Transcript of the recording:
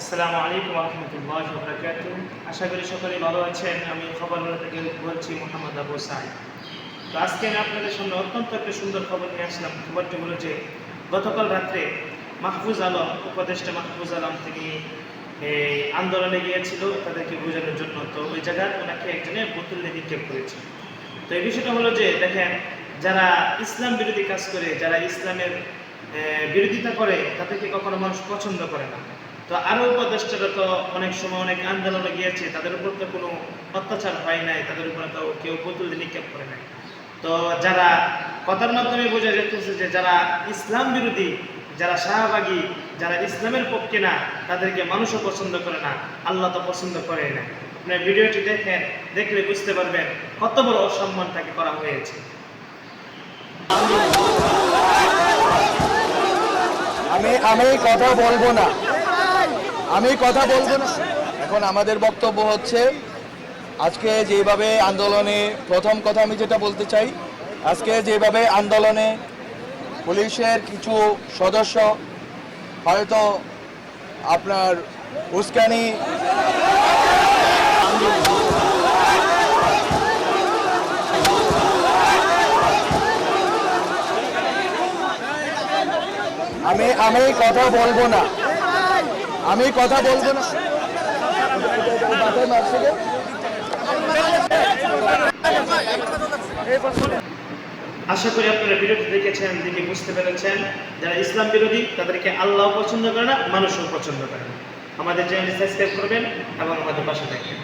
আসসালামু আলাইকুম রহমতুল্লাহ বরকাত আশা করি সকলে ভালো আছেন। আমি খবরগুলো থেকে বলছি মোহাম্মদ আবু সাই তো আজকে আমি আপনাদের সামনে অত্যন্ত একটা সুন্দর খবর নিয়ে আসলাম। খবরটি হলো যে, গতকাল রাত্রে মাহফুজ আলম, উপদেষ্টা মাহফুজ আলম তিনি আন্দোলনে গিয়েছিল তাদেরকে বোঝানোর জন্য। তো ওই জায়গায় ওনাকে একজনে বোতল দিয়ে নিক্ষেপ করেছে। তো এই বিষয়টা হলো যে, দেখেন, যারা ইসলাম বিরোধী কাজ করে, যারা ইসলামের বিরোধিতা করে, তাদেরকে কখনো মানুষ পছন্দ করে না। তো আরও উপদেষ্টারা তো অনেক সময় অনেক আন্দোলনে গিয়েছে, তাদের উপর তো কোনো অত্যাচার হয় নাই, তাদের উপরে তো কেউ বোতল নিক্ষেপ করে নাই। তো যারা কথার মাধ্যমে বোঝা যেতেছে যে যারা ইসলাম বিরোধী, যারা শাহবাগী, যারা ইসলামের পক্ষে না, তাদেরকে মানুষও পছন্দ করে না, আল্লাহ তো পছন্দ করে না। আপনি ভিডিওটি দেখেন, দেখলে বুঝতে পারবেন কত বড় অসম্মান তাকে করা হয়েছে। আমি আমি কথা বলব না। আমি কথা বলব না। এখন আমাদের বক্তব্য হচ্ছে, আজকে যেভাবে আন্দোলনে প্রথম কথা আমি যেটা বলতে চাই, আজকে যেভাবে আন্দোলনে পুলিশের কিছু সদস্য, হয়তো আপনার উস্কানি, আমি আমি কথা বলব না। আমি কথা বলব না? আশা করি আপনারা ভিডিওটি দেখেছেন, দেখে বুঝতে পেরেছেন। যারা ইসলাম বিরোধী, তাদেরকে আল্লাহ পছন্দ করে না, মানুষও পছন্দ করে না। আমাদের চ্যানেলটি সাবস্ক্রাইব করবেন এবং আমাদের পাশে থাকবেন।